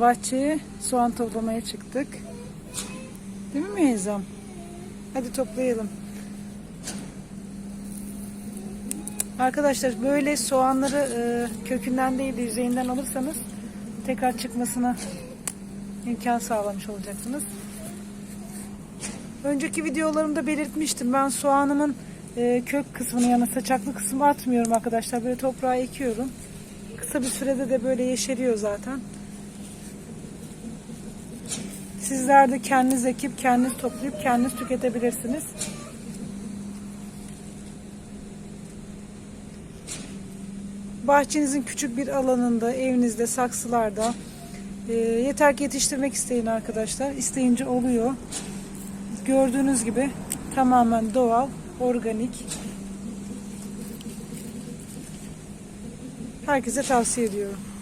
Bahçeye soğan toplamaya çıktık. Değil mi Meyzam? Hadi toplayalım. Arkadaşlar böyle soğanları e, kökünden değil de yüzeyinden alırsanız tekrar çıkmasına imkan sağlamış olacaksınız. Önceki videolarımda belirtmiştim. Ben soğanımın e, kök kısmını yani saçaklı kısmı atmıyorum arkadaşlar. Böyle toprağa ekiyorum. Kısa bir sürede de böyle yeşeriyor zaten. Sizler de kendiniz ekip, kendiniz toplayıp kendiniz tüketebilirsiniz. Bahçenizin küçük bir alanında, evinizde, saksılarda e, yeter ki yetiştirmek isteyin arkadaşlar. İsteyince oluyor. Gördüğünüz gibi tamamen doğal, organik. Herkese tavsiye ediyorum.